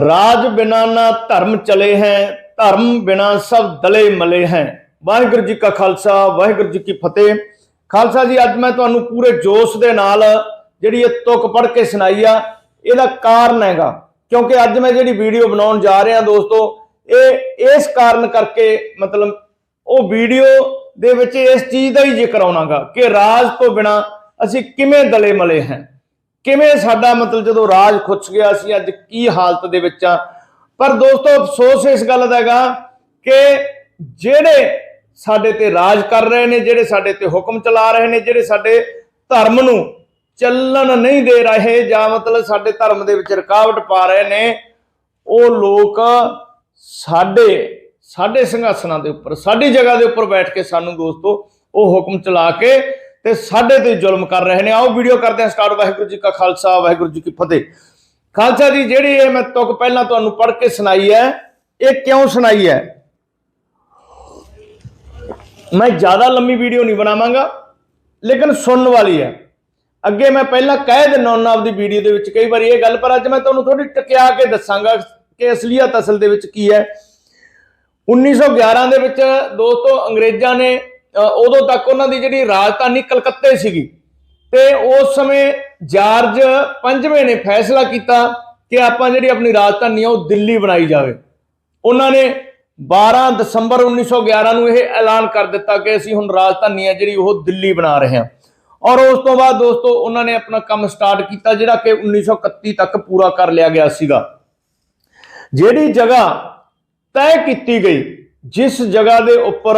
ਰਾਜ ਬਿਨਾ ਨਾ ਧਰਮ ਚਲੇ ਹੈ, ਧਰਮ ਬਿਨਾ ਸਭ ਦਲੇ ਮਲੇ ਹੈ। ਵਾਹਿਗੁਰੂ ਜੀ ਕਾ ਖਾਲਸਾ, ਵਾਹਿਗੁਰੂ ਜੀ ਕੀ ਫਤਿਹ। ਖਾਲਸਾ ਜੀ, ਅੱਜ ਮੈਂ ਤੁਹਾਨੂੰ ਪੂਰੇ ਜੋਸ਼ ਦੇ ਨਾਲ ਜਿਹੜੀ ਇਹ ਤੁਕ ਪੜ੍ਹ ਕੇ ਸੁਣਾਈ ਆ, ਇਹਦਾ ਕਾਰਨ ਹੈਗਾ। ਕਿਉਂਕਿ ਅੱਜ ਮੈਂ ਜਿਹੜੀ ਵੀਡੀਓ ਬਣਾਉਣ ਜਾ ਰਿਹਾ ਦੋਸਤੋ, ਇਹ, ਇਸ ਕਾਰਨ ਕਰਕੇ ਮਤਲਬ ਉਹ ਵੀਡੀਓ ਦੇ ਵਿੱਚ ਇਸ ਚੀਜ਼ ਦਾ ਹੀ ਜ਼ਿਕਰ ਆਉਣਾਗਾ ਕਿ ਰਾਜ ਤੋਂ ਬਿਨਾ ਅਸੀਂ ਕਿਵੇਂ ਦਲੇ ਮਲੇ ਹਾਂ। ਕਿਵੇਂ ਸਾਡਾ ਮਤਲਬ ਜਦੋਂ ਰਾਜ ਖੁੱਚ ਗਿਆ ਸੀ, ਅੱਜ ਕੀ ਹਾਲਤ ਦੇ ਵਿੱਚ ਆ? ਪਰ ਦੋਸਤੋ, ਅਫਸੋਸ ਇਸ ਗੱਲ ਦਾ ਹੈਗਾ ਕਿ ਜਿਹੜੇ ਸਾਡੇ ਤੇ ਰਾਜ ਕਰ ਰਹੇ ਨੇ, ਜਿਹੜੇ ਸਾਡੇ ਤੇ ਹੁਕਮ ਚਲਾ ਰਹੇ ਨੇ, ਜਿਹੜੇ ਸਾਡੇ ਧਰਮ ਨੂੰ ਚੱਲਣ ਨਹੀਂ ਦੇ ਰਹੇ ਜਾਂ ਮਤਲਬ ਸਾਡੇ ਧਰਮ ਦੇ ਵਿੱਚ ਰੁਕਾਵਟ ਪਾ ਰਹੇ ਨੇ, ਉਹ ਲੋਕ ਸਾਡੇ ਸਾਡੇ ਸਿੰਘਾਸਨਾਂ ਦੇ ਉੱਪਰ, ਸਾਡੀ ਜਗ੍ਹਾ ਦੇ ਉੱਪਰ ਬੈਠ ਕੇ ਸਾਨੂੰ ਦੋਸਤੋ ਉਹ ਹੁਕਮ ਚਲਾ ਕੇ ਤੇ ਸਾਡੇ ਤੇ ਜ਼ੁਲਮ ਕਰ ਰਹੇ ਨੇ। ਆਓ ਵੀਡੀਓ ਕਰਦੇ ਹਾਂ ਸਟਾਰਟ। ਵਾਹਿਗੁਰੂ ਜੀ ਕਾ ਖਾਲਸਾ, ਵਾਹਿਗੁਰੂ ਜੀ ਕੀ ਫਤਿਹ। ਖਾਲਸਾ ਜੀ, ਜਿਹੜੀ ਇਹ ਮੈਂ ਤੁਕ ਪਹਿਲਾਂ ਤੁਹਾਨੂੰ ਪੜ੍ਹ ਕੇ ਸੁਣਾਈ ਹੈ, ਇਹ ਕਿਉਂ ਸੁਣਾਈ ਹੈ? ਮੈਂ ਜ਼ਿਆਦਾ ਲੰਮੀ ਵੀਡੀਓ ਨਹੀਂ ਬਣਾਵਾਂਗਾ, ਲੇਕਿਨ ਸੁਣਨ ਵਾਲੀ ਹੈ। ਅੱਗੇ ਮੈਂ ਪਹਿਲਾਂ ਕਹਿ ਦਿੰਦਾ ਹੁੰਦਾ ਆਪਦੀ ਵੀਡੀਓ ਦੇ ਵਿੱਚ ਕਈ ਵਾਰੀ ਇਹ ਗੱਲ, ਪਰ ਅੱਜ ਮੈਂ ਤੁਹਾਨੂੰ ਥੋੜੀ ਟਕਿਆ ਕੇ ਦੱਸਾਂਗਾ ਕਿ ਅਸਲੀਅਤ ਅਸਲ ਦੇ ਵਿੱਚ ਕੀ ਹੈ। 1911 ਦੇ ਵਿੱਚ ਦੋਸਤੋ ਅੰਗਰੇਜ਼ਾਂ ਨੇ ਉਦੋਂ ਤੱਕ ਉਹਨਾਂ ਦੀ ਜਿਹੜੀ ਰਾਜਧਾਨੀ ਕਲਕੱਤੇ ਸੀਗੀ। ਤੇ ਉਸ ਸਮੇਂ ਜਾਰਜ ਪੰਜਵੇਂ ਨੇ ਫੈਸਲਾ ਕੀਤਾ ਕਿ ਆਪਾਂ ਜਿਹੜੀ ਆਪਣੀ ਰਾਜਧਾਨੀ ਆ ਉਹ ਦਿੱਲੀ ਬਣਾਈ ਜਾਵੇ। ਉਹਨਾਂ ਨੇ 12 ਦਸੰਬਰ 1911 ਨੂੰ ਇਹ ਐਲਾਨ ਕਰ ਦਿੱਤਾ ਕਿ ਅਸੀਂ ਹੁਣ ਰਾਜਧਾਨੀ ਆ ਜਿਹੜੀ ਉਹ ਦਿੱਲੀ ਬਣਾ ਰਹੇ ਹਾਂ। ਔਰ ਉਸ ਤੋਂ ਬਾਅਦ ਦੋਸਤੋ ਉਹਨਾਂ ਨੇ ਆਪਣਾ ਕੰਮ ਸਟਾਰਟ ਕੀਤਾ ਜਿਹੜਾ ਕਿ 1931 ਤੱਕ ਪੂਰਾ ਕਰ ਲਿਆ ਗਿਆ ਸੀਗਾ। ਜਿਹੜੀ ਜਗ੍ਹਾ ਤੈਅ ਕੀਤੀ ਗਈ, ਜਿਸ ਜਗ੍ਹਾ ਦੇ ਉੱਪਰ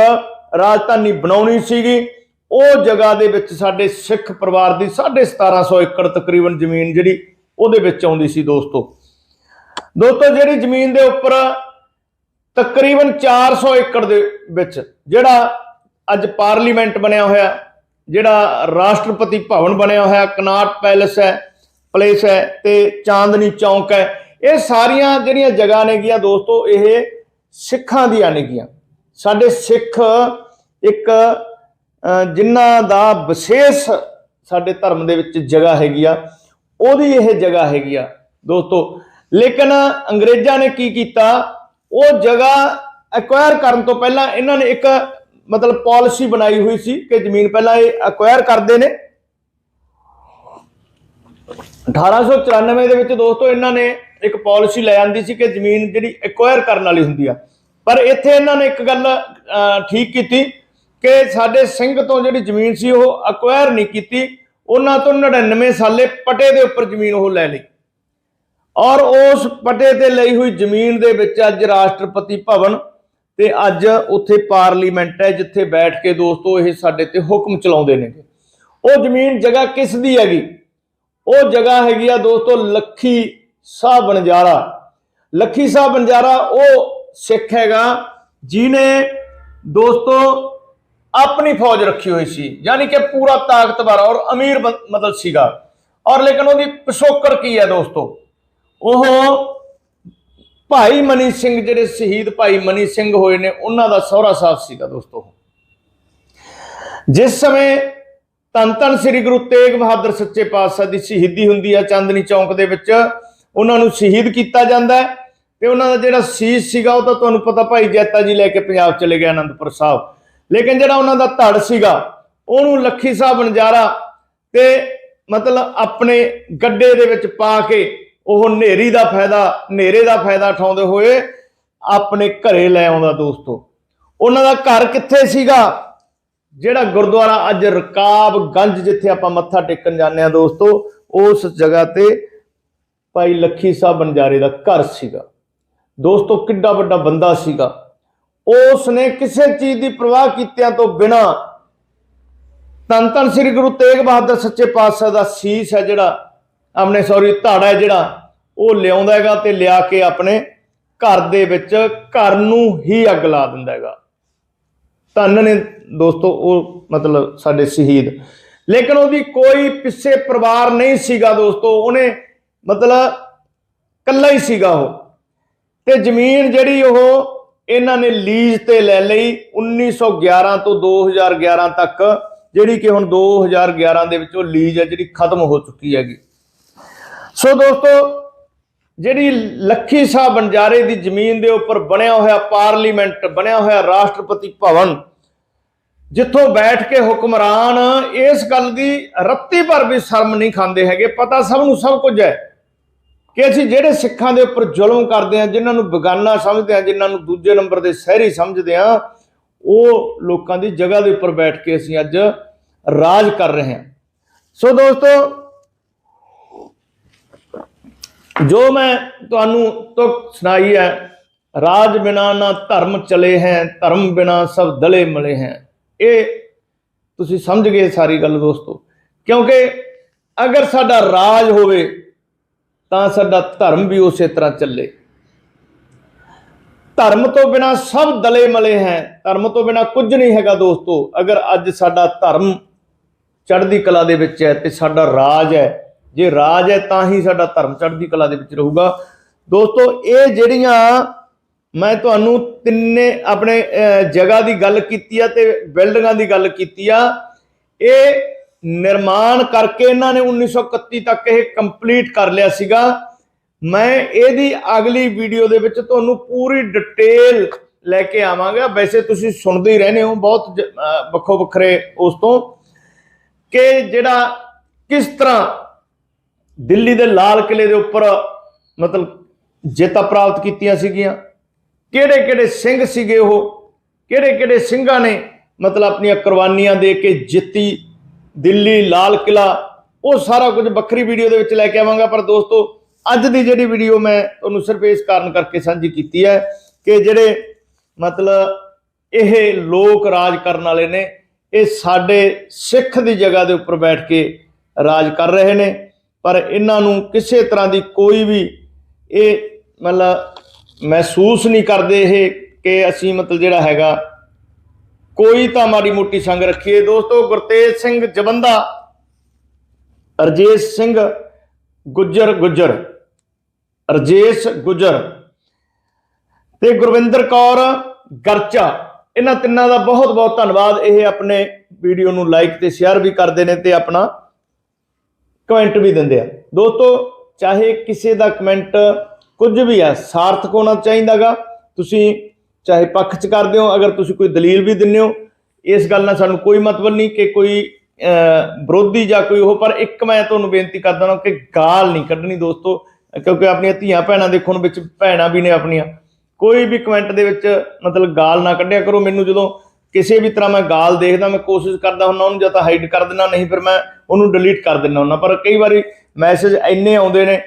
ਰਾਜਧਾਨੀ ਬਣਾਉਣੀ ਸੀਗੀ। ਉਹ ਜਗ੍ਹਾ ਦੇ ਵਿੱਚ ਸਾਡੇ ਸਿੱਖ ਪਰਿਵਾਰ ਦੀ 1750 ਏਕੜ ਤਕਰੀਬਨ ਜ਼ਮੀਨ ਜਿਹੜੀ, ਉਹਦੇ ਵਿੱਚ ਆਉਂਦੀ ਸੀ ਦੋਸਤੋ। ਦੋਸਤੋ, ਜਿਹੜੀ ਜ਼ਮੀਨ ਦੇ ਉੱਪਰ ਤਕਰੀਬਨ 400 ਏਕੜ ਦੇ ਵਿੱਚ ਜਿਹੜਾ ਅੱਜ ਪਾਰਲੀਮੈਂਟ ਬਣਿਆ ਹੋਇਆ, ਜਿਹੜਾ ਰਾਸ਼ਟਰਪਤੀ ਭਵਨ ਬਣਿਆ ਹੋਇਆ, ਕਨਾਟ ਪੈਲੇਸ ਹੈ, ਪਲੇਸ ਹੈ ਤੇ ਚਾਂਦਨੀ ਚੌਂਕ ਹੈ, ਇਹ ਸਾਰੀਆਂ ਜਿਹੜੀਆਂ ਜਗ੍ਹਾ ਨੇਗੀਆਂ ਦੋਸਤੋ, ਇਹ ਸਿੱਖਾਂ ਦੀਆਂ ਨੇਗੀਆਂ। ਸਾਡੇ ਸਿੱਖ ਇੱਕ ਅਹ, ਜਿਨ੍ਹਾਂ ਦਾ ਵਿਸ਼ੇਸ਼ ਸਾਡੇ ਧਰਮ ਦੇ ਵਿੱਚ ਜਗ੍ਹਾ ਹੈਗੀ ਆ ਉਹਦੀ ਇਹ ਜਗ੍ਹਾ ਹੈਗੀ ਆ ਦੋਸਤੋ। ਲੇਕਿਨ ਅੰਗਰੇਜ਼ਾਂ ਨੇ ਕੀ ਕੀਤਾ? ਉਹ ਜਗ੍ਹਾ ਐਕਵਾਇਰ ਕਰਨ ਤੋਂ ਪਹਿਲਾਂ ਇਹਨਾਂ ਨੇ ਇੱਕ ਮਤਲਬ ਪਾਲਿਸੀ ਬਣਾਈ ਹੋਈ ਸੀ ਕਿ ਜ਼ਮੀਨ ਪਹਿਲਾਂ ਇਹ ਐਕਵਾਇਰ ਕਰਦੇ ਨੇ। 1894 ਦੇ ਵਿੱਚ ਦੋਸਤੋ ਇਹਨਾਂ ਨੇ ਇੱਕ ਪਾਲਿਸੀ ਲੈ ਆਂਦੀ ਸੀ ਕਿ ਜ਼ਮੀਨ ਜਿਹੜੀ ਐਕਵਾਇਰ ਕਰਨ ਵਾਲੀ ਹੁੰਦੀ ਆ। ਪਰ ਇੱਥੇ ਇਹਨਾਂ ਨੇ ਇੱਕ ਗੱਲ ਠੀਕ ਕੀਤੀ ਕਿ ਸਾਡੇ ਸਿੰਘ ਤੋਂ ਜਿਹੜੀ ਜ਼ਮੀਨ ਸੀ ਉਹ ਐਕਵਾਇਰ ਨਹੀਂ ਕੀਤੀ। ਉਹਨਾਂ ਤੋਂ 99 ਸਾਲੇ ਪਟੇ ਦੇ ਉੱਪਰ ਜ਼ਮੀਨ ਉਹ ਲੈ ਲਈ। ਔਰ ਉਸ ਪਟੇ ਤੇ ਲਈ ਹੋਈ ਜ਼ਮੀਨ ਦੇ ਵਿੱਚ ਅੱਜ ਰਾਸ਼ਟਰਪਤੀ ਭਵਨ ਤੇ ਅੱਜ ਉੱਥੇ ਪਾਰਲੀਮੈਂਟ ਹੈ, ਜਿੱਥੇ ਬੈਠ ਕੇ ਦੋਸਤੋ ਇਹ ਸਾਡੇ ਤੇ ਹੁਕਮ ਚਲਾਉਂਦੇ ਨੇ ਉਹ ਜ਼ਮੀਨ ਜਗ੍ਹਾ ਕਿਸ ਦੀ ਹੈਗੀ? ਉਹ ਜਗ੍ਹਾ ਹੈਗੀ ਆ ਦੋਸਤੋ, ਲੱਖੀ ਸਾਹਿਬ ਬੰਜਾਰਾ। ਲੱਖੀ ਸਾਹਿਬ ਬੰਜਾਰਾ ਉਹ ਸਿੱਖ ਹੈਗਾ ਜਿਨੇ ਦੋਸਤੋ ਆਪਣੀ ਫੌਜ ਰੱਖੀ ਹੋਈ ਸੀ, ਯਾਨੀ ਕਿ ਪੂਰਾ ਤਾਕਤਵਰ ਔਰ ਅਮੀਰ ਮਤਲਬ ਸੀਗਾ। ਔਰ ਲੇਕਿਨ ਉਹਦੀ ਪਿਛੋਕੜ ਕੀ ਹੈ ਦੋਸਤੋ? ਉਹ ਭਾਈ ਮਨੀ ਸਿੰਘ, ਜਿਹੜੇ ਸ਼ਹੀਦ ਭਾਈ ਮਨੀ ਸਿੰਘ ਹੋਏ ਨੇ, ਉਹਨਾਂ ਦਾ ਸਹੁਰਾ ਸਾਹਿਬ ਸੀਗਾ ਦੋਸਤੋ। ਜਿਸ ਸਮੇਂ ਧੰਨ ਧੰਨ ਸ੍ਰੀ ਗੁਰੂ ਤੇਗ ਬਹਾਦਰ ਸੱਚੇ ਪਾਤਸ਼ਾਹ ਦੀ ਸ਼ਹੀਦੀ ਹੁੰਦੀ ਹੈ, ਚਾਂਦਨੀ ਚੌਂਕ ਦੇ ਵਿੱਚ, ਉਹਨਾਂ ਨੂੰ ਸ਼ਹੀਦ ਕੀਤਾ ਜਾਂਦਾ ਹੈ। ਤੇ ਉਹਨਾਂ ਦਾ ਜਿਹੜਾ ਸੀਸ ਸੀਗਾ ਉਹ ਤਾਂ ਤੁਹਾਨੂੰ ਪਤਾ ਭਾਈ ਜੈਤਾ ਜੀ ਲੈ ਕੇ ਪੰਜਾਬ ਚਲੇ ਗਏ ਅਨੰਦਪੁਰ ਸਾਹਿਬ। ਲੇਕਿਨ ਜਿਹੜਾ ਉਹਨਾਂ ਦਾ ਧੜ ਸੀਗਾ, ਉਹਨੂੰ ਲੱਖੀ ਸਾਹਿਬ ਨਜ਼ਾਰਾ ਤੇ ਮਤਲਬ ਆਪਣੇ ਗੱਡੇ ਦੇ ਵਿੱਚ ਪਾ ਕੇ ਉਹ ਹਨੇਰੀ ਦਾ ਫਾਇਦਾ, ਹਨੇਰੇ ਦਾ ਫਾਇਦਾ ਉਠਾਉਂਦੇ ਹੋਏ ਆਪਣੇ ਘਰੇ ਲੈ ਆਉਂਦਾ ਦੋਸਤੋ। ਉਹਨਾਂ ਦਾ ਘਰ ਕਿੱਥੇ ਸੀਗਾ? ਜਿਹੜਾ ਗੁਰਦੁਆਰਾ ਅੱਜ ਰਕਾਬਗੰਜ ਜਿੱਥੇ ਆਪਾਂ ਮੱਥਾ ਟੇਕਣ ਜਾਂਦੇ ਆ ਦੋਸਤੋ, ਉਸ ਜਗ੍ਹਾ ਤੇ ਭਾਈ ਲੱਖੀ ਸਾਹਿਬ ਬੰਜਾਰੇ ਦਾ ਘਰ ਸੀਗਾ। ਦੋਸਤੋ, ਕਿੱਡਾ ਵੱਡਾ ਬੰਦਾ ਸੀਗਾ। ਉਸ ਨੇ ਕਿਸੇ ਚੀਜ਼ ਦੀ ਪਰਵਾਹ ਕੀਤਿਆਂ ਤੋਂ ਬਿਨਾ ਤਨ ਤਨ ਸ੍ਰੀ ਗੁਰੂ ਤੇਗ ਬਹਾਦਰ ਸੱਚੇ ਪਾਤਸ਼ਾਹ ਦਾ ਸੀਸ ਹੈ ਜਿਹੜਾ, ਆਪਣੇ ਸੌਰੀ, ਧਾੜਾ ਹੈ ਜਿਹੜਾ, ਉਹ ਲਿਆਉਂਦਾ ਹੈਗਾ ਤੇ ਲਿਆ ਕੇ ਆਪਣੇ ਘਰ ਦੇ ਵਿੱਚ ਘਰ ਨੂੰ ਹੀ ਅੱਗ ਲਾ ਦਿੰਦਾ ਹੈਗਾ। ਧੰਨ ਨੇ ਦੋਸਤੋ, ਉਹ ਮਤਲਬ ਸਾਡੇ ਸ਼ਹੀਦ। ਲੇਕਿਨ ਉਹਦੀ ਕੋਈ ਪਿੱਛੇ ਪਰਿਵਾਰ ਨਹੀਂ ਸੀਗਾ ਦੋਸਤੋ, ਉਹਨੇ ਮਤਲਬ ਕੱਲਾ ਹੀ ਸੀਗਾ ਉਹ। ਤੇ ਜ਼ਮੀਨ ਜਿਹੜੀ ਉਹ ਇਹਨਾਂ ਨੇ ਲੀਜ਼ ਤੇ ਲੈ ਲਈ 1911 ਤੋਂ 2011 ਤੱਕ, ਜਿਹੜੀ ਕਿ ਹੁਣ 2011 ਦੇ ਵਿੱਚ ਉਹ ਲੀਜ਼ ਹੈ, ਜਿਹੜੀ ਖਤਮ ਹੋ ਚੁੱਕੀ ਹੈਗੀ। ਸੋ ਦੋਸਤੋ, ਜਿਹੜੀ ਲੱਖੀ ਸਾਹਿਬ ਬੰਜਾਰੇ ਦੀ ਜ਼ਮੀਨ ਦੇ ਉੱਪਰ ਬਣਿਆ ਹੋਇਆ ਪਾਰਲੀਮੈਂਟ, ਬਣਿਆ ਹੋਇਆ ਰਾਸ਼ਟਰਪਤੀ ਭਵਨ, ਜਿੱਥੋਂ ਬੈਠ ਕੇ ਹੁਕਮਰਾਨ ਇਸ ਗੱਲ ਦੀ ਰੱਤੀ ਭਰ ਵੀ ਸ਼ਰਮ ਨਹੀਂ ਖਾਂਦੇ ਹੈਗੇ, ਪਤਾ ਸਭ ਨੂੰ ਸਭ ਕੁਝ ਹੈ। ਕਿ ਅਸੀਂ ਜਿਹੜੇ ਸਿੱਖਾਂ ਦੇ ਉੱਪਰ ਜ਼ੁਲਮ ਕਰਦੇ ਹਾਂ, ਜਿਨ੍ਹਾਂ ਨੂੰ ਬੇਗਾਨਾ ਸਮਝਦੇ ਹਾਂ, ਜਿਨ੍ਹਾਂ ਨੂੰ ਦੂਜੇ ਨੰਬਰ ਦੇ ਸ਼ਹਿਰੀ ਸਮਝਦੇ ਹਾਂ, ਉਹ ਲੋਕਾਂ ਦੀ ਜਗ੍ਹਾ ਦੇ ਉੱਪਰ ਬੈਠ ਕੇ ਅਸੀਂ ਅੱਜ ਰਾਜ ਕਰ ਰਹੇ ਹਾਂ। ਸੋ ਦੋਸਤੋ, ਜੋ ਮੈਂ ਤੁਹਾਨੂੰ ਤੁਕ ਸੁਣਾਈ ਹੈ, ਰਾਜ ਬਿਨਾ ਨਾ ਧਰਮ ਚਲੇ ਹੈ, ਧਰਮ ਬਿਨਾ ਸਭ ਦਲੇ ਮਲੇ ਹੈ। ਇਹ ਤੁਸੀਂ ਸਮਝ ਗਏ ਸਾਰੀ ਗੱਲ ਦੋਸਤੋ। ਕਿਉਂਕਿ ਅਗਰ ਸਾਡਾ ਰਾਜ ਹੋਵੇ ਤਾਂ ਸਾਡਾ ਧਰਮ ਵੀ ਉਸੇ ਤਰ੍ਹਾਂ ਚੱਲੇ। ਧਰਮ ਤੋਂ ਬਿਨਾ ਸਭ ਦਲੇ ਮਲੇ ਹੈ। ਧਰਮ ਤੋਂ ਬਿਨਾ ਕੁਝ ਨਹੀਂ ਹੈਗਾ ਦੋਸਤੋ। ਅਗਰ ਅੱਜ ਸਾਡਾ ਧਰਮ ਚੜ੍ਹਦੀ ਕਲਾ ਦੇ ਵਿੱਚ ਹੈ ਤੇ ਸਾਡਾ ਰਾਜ ਹੈ। ਜੇ ਰਾਜ ਹੈ ਤਾਂ ਹੀ ਸਾਡਾ ਧਰਮ ਚੜ੍ਹਦੀ ਕਲਾ ਦੇ ਵਿੱਚ ਰਹੂਗਾ। ਦੋਸਤੋ, ਇਹ ਜਿਹੜੀਆਂ ਮੈਂ ਤੁਹਾਨੂੰ ਤਿੰਨੇ ਆਪਣੇ ਜਗ੍ਹਾ ਦੀ ਗੱਲ ਕੀਤੀ ਆ ਤੇ ਬਿਲਡਿੰਗਾਂ ਦੀ ਗੱਲ ਕੀਤੀ ਆ, ਇਹ ਨਿਰਮਾਣ ਕਰਕੇ ਇਹਨਾਂ ਨੇ 1931 ਤੱਕ ਇਹ ਕੰਪਲੀਟ ਕਰ ਲਿਆ ਸੀਗਾ। ਮੈਂ ਇਹਦੀ ਅਗਲੀ ਵੀਡੀਓ ਦੇ ਵਿੱਚ ਤੁਹਾਨੂੰ ਪੂਰੀ ਡਿਟੇਲ ਲੈ ਕੇ ਆਵਾਂਗਾ। ਵੈਸੇ ਤੁਸੀਂ ਸੁਣਦੇ ਹੀ ਰਹਿੰਦੇ ਹੋ ਬਹੁਤ ਵੱਖੋ ਵੱਖਰੇ ਉਸ ਤੋਂ। ਕਿ ਜਿਹੜਾ ਕਿਸ ਤਰ੍ਹਾਂ ਦਿੱਲੀ ਦੇ ਲਾਲ ਕਿਲੇ ਦੇ ਉੱਪਰ ਮਤਲਬ ਜਿੱਤਾਂ ਪ੍ਰਾਪਤ ਕੀਤੀਆਂ ਸੀਗੀਆਂ ਕਿਹੜੇ ਕਿਹੜੇ ਸਿੰਘ ਸੀਗੇ ਉਹ ਕਿਹੜੇ ਕਿਹੜੇ ਸਿੰਘਾਂ ਨੇ ਮਤਲਬ ਆਪਣੀਆਂ ਕੁਰਬਾਨੀਆਂ ਦੇ ਕੇ ਜਿੱਤੀ ਦਿੱਲੀ, ਲਾਲ ਕਿਲਾ ਉਹ ਸਾਰਾ ਕੁਝ ਵੱਖਰੀ ਵੀਡੀਓ ਦੇ ਵਿੱਚ ਲੈ ਕੇ ਆਵਾਂਗਾ। ਪਰ ਦੋਸਤੋ, ਅੱਜ ਦੀ ਜਿਹੜੀ ਵੀਡੀਓ ਮੈਂ ਤੁਹਾਨੂੰ ਸਿਰਫ ਇਸ ਕਾਰਨ ਕਰਕੇ ਸਾਂਝੀ ਕੀਤੀ ਹੈ ਕਿ ਜਿਹੜੇ ਮਤਲਬ ਇਹ ਲੋਕ ਰਾਜ ਕਰਨ ਵਾਲੇ ਨੇ, ਇਹ ਸਾਡੇ ਸਿੱਖ ਦੀ ਜਗ੍ਹਾ ਦੇ ਉੱਪਰ ਬੈਠ ਕੇ ਰਾਜ ਕਰ ਰਹੇ ਨੇ। ਪਰ ਇਹਨਾਂ ਨੂੰ ਕਿਸੇ ਤਰ੍ਹਾਂ ਦੀ ਕੋਈ ਵੀ ਇਹ ਮਤਲਬ ਮਹਿਸੂਸ ਨਹੀਂ ਕਰਦੇ ਇਹ ਕਿ ਅਸੀਂ ਮਤਲਬ ਜਿਹੜਾ ਹੈਗਾ ਕੋਈ ਤਾਂ ਮਾੜੀ ਮੋਟੀ ਸੰਗ ਰੱਖੀਏ। ਦੋਸਤੋ, ਗੁਰਤੇਜ ਸਿੰਘ ਜਵੰਦਾ ਰਜੇਸ਼ ਸਿੰਘ ਗੁੱਜਰ ਗੁੱਜਰ ਰਜੇਸ਼ ਗੁੱਜਰ ਤੇ ਗੁਰਵਿੰਦਰ ਕੌਰ ਗਰਚਾ। ਇਹਨਾਂ ਤਿੰਨਾਂ ਦਾ ਬਹੁਤ ਬਹੁਤ ਧੰਨਵਾਦ। ਇਹ ਆਪਣੇ ਵੀਡੀਓ ਨੂੰ ਲਾਈਕ ਤੇ ਸ਼ੇਅਰ ਵੀ ਕਰਦੇ ਨੇ ਤੇ ਆਪਣਾ ਕਮੈਂਟ ਵੀ ਦਿੰਦੇ ਆ। ਦੋਸਤੋ, ਚਾਹੇ ਕਿਸੇ ਦਾ ਕਮੈਂਟ ਕੁਝ ਵੀ ਆ, ਸਾਰਥਕ ਹੋਣਾ ਚਾਹੀਦਾਗਾ। ਤੁਸੀਂ ਚਾਹੇ ਪੱਖ ਚ ਕਰਦੇ ਹੋ ਅਗਰ ਤੁਸੀਂ ਕੋਈ ਦਲੀਲ ਵੀ ਦਿੰਦੇ ਹੋ, ਇਸ ਗੱਲ ਨਾਲ ਸਾਨੂੰ ਕੋਈ ਮਤਲਬ ਨਹੀਂ ਕਿ ਕੋਈ ਵਿਰੋਧੀ ਜਾਂ ਕੋਈ ਉਹ, ਪਰ ਇੱਕ ਮੈਂ ਤੁਹਾਨੂੰ ਬੇਨਤੀ ਕਰਦਾ ਹਾਂ ਕਿ ਗਾਲ ਨਹੀਂ ਕੱਢਣੀ ਦੋਸਤੋ, ਕਿਉਂਕਿ ਆਪਣੀਆਂ ਧੀਆਂ ਭੈਣਾਂ ਦੇਖੋ ਹੁਣ ਵਿੱਚ ਭੈਣਾਂ ਵੀ ਨੇ ਆਪਣੀਆਂ। ਕੋਈ ਵੀ ਕਮੈਂਟ ਦੇ ਵਿੱਚ ਮਤਲਬ ਗਾਲ ਨਾ ਕੱਢਿਆ ਕਰੋ, ਮੈਨੂੰ ਜਦੋਂ ਕਿਸੇ ਵੀ ਤਰ੍ਹਾਂ ਮੈਂ ਗਾਲ ਦੇਖਦਾ, ਮੈਂ ਕੋਸ਼ਿਸ਼ ਕਰਦਾ ਹੁੰਦਾ, ਉਹਨੂੰ ਜਾਂ ਤਾਂ ਹਾਈਡ ਕਰ ਦਿੰਦਾ, ਨਹੀਂ ਫਿਰ ਮੈਂ ਉਹਨੂੰ ਡਿਲੀਟ ਕਰ ਦਿੰਦਾ ਹੁੰਦਾ। ਪਰ ਕਈ ਵਾਰੀ ਮੈਸੇਜ ਇੰਨੇ ਆਉਂਦੇ ਨੇ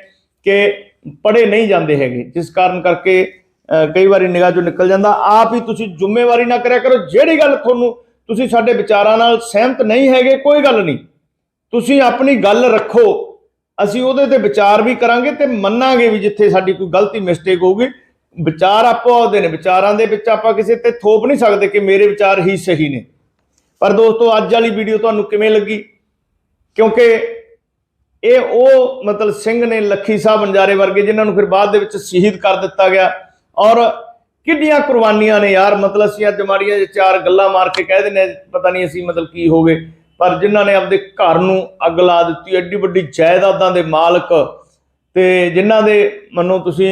ਕਿ ਪੜੇ ਨਹੀਂ ਜਾਂਦੇ ਹੈਗੇ, ਜਿਸ ਕਾਰਨ ਕਰਕੇ ਕਈ ਵਾਰੀ ਨਿਗਾਹ ਚੋਂ ਨਿਕਲ ਜਾਂਦਾ। ਆਪ ਹੀ ਤੁਸੀਂ ਜ਼ਿੰਮੇਵਾਰੀ ਨਾ ਕਰਿਆ ਕਰੋ। ਜਿਹੜੀ ਗੱਲ ਤੁਹਾਨੂੰ ਤੁਸੀਂ ਸਾਡੇ ਵਿਚਾਰਾਂ ਨਾਲ ਸਹਿਮਤ ਨਹੀਂ ਹੈਗੇ, ਕੋਈ ਗੱਲ ਨਹੀਂ। ਤੁਸੀਂ ਆਪਣੀ ਗੱਲ ਰੱਖੋ। ਅਸੀਂ ਉਹਦੇ ਤੇ ਵਿਚਾਰ ਵੀ ਕਰਾਂਗੇ ਤੇ ਮੰਨਾਂਗੇ ਵੀ ਜਿੱਥੇ ਸਾਡੀ ਕੋਈ ਗਲਤੀ ਮਿਸਟੇਕ ਹੋਊਗੀ। ਵਿਚਾਰ ਆਪੋ ਆਪਦੇ ਨੇ। ਵਿਚਾਰਾਂ ਦੇ ਵਿੱਚ ਆਪਾਂ ਕਿਸੇ ਤੇ ਥੋਪ ਨਹੀਂ ਸਕਦੇ ਕਿ ਮੇਰੇ ਵਿਚਾਰ ਹੀ ਸਹੀ ਨੇ। ਪਰ ਦੋਸਤੋ, ਅੱਜ ਵਾਲੀ ਵੀਡੀਓ ਤੁਹਾਨੂੰ ਕਿਵੇਂ ਲੱਗੀ? ਕਿਉਂਕਿ ਇਹ ਉਹ ਮਤਲਬ ਸਿੰਘ ਨੇ, ਲੱਖੀ ਸਾਹਿਬ ਅੰਜਾਰੇ ਵਰਗੇ, ਜਿਨ੍ਹਾਂ ਨੂੰ ਫਿਰ ਬਾਅਦ ਦੇ ਵਿੱਚ ਸ਼ਹੀਦ ਕਰ ਦਿੱਤਾ ਗਿਆ। ਔਰ ਕਿੰਨੀਆਂ ਕੁਰਬਾਨੀਆਂ ਨੇ ਯਾਰ? ਮਤਲਬ ਅਸੀਂ ਅੱਜ ਮਾੜੀਆਂ ਜਿਹੀ ਚਾਰ ਗੱਲਾਂ ਮਾਰ ਕੇ ਕਹਿ ਦਿੰਦੇ ਹਾਂ, ਪਤਾ ਨਹੀਂ ਅਸੀਂ ਮਤਲਬ ਕੀ ਹੋ ਗਏ। ਪਰ ਜਿਨ੍ਹਾਂ ਨੇ ਆਪਦੇ ਘਰ ਨੂੰ ਅੱਗ ਲਾ ਦਿੱਤੀ ਐਡੀ ਵੱਡੀ ਜਾਇਦਾਦਾਂ ਦੇ ਮਾਲਕ ਤੇ ਜਿਨ੍ਹਾਂ ਦੇ ਮੰਨੋ ਤੁਸੀਂ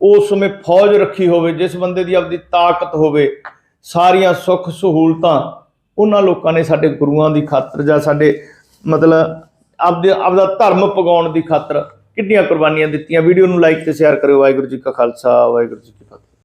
ਉਸ ਸਮੇਂ ਫੌਜ ਰੱਖੀ ਹੋਵੇ ਜਿਸ ਬੰਦੇ ਦੀ ਆਪਦੀ ਤਾਕਤ ਹੋਵੇ ਸਾਰੀਆਂ ਸੁੱਖ ਸਹੂਲਤਾਂ ਉਹਨਾਂ ਲੋਕਾਂ ਨੇ ਸਾਡੇ ਗੁਰੂਆਂ ਦੀ ਖਾਤਰ ਜਾਂ ਸਾਡੇ ਮਤਲਬ ਆਪਦੇ ਆਪਦਾ ਧਰਮ ਪਗਾਉਣ ਦੀ ਖਾਤਰ ਕਿੰਨੀਆਂ ਕੁਰਬਾਨੀਆਂ ਦਿੱਤੀਆਂ। ਵੀਡੀਓ ਨੂੰ ਲਾਈਕ ਤੇ ਸ਼ੇਅਰ ਕਰਿਓ। ਵਾਹਿਗੁਰੂ ਜੀ ਕਾ ਖਾਲਸਾ, ਵਾਹਿਗੁਰੂ ਜੀ ਕੀ ਫਤਿਹ।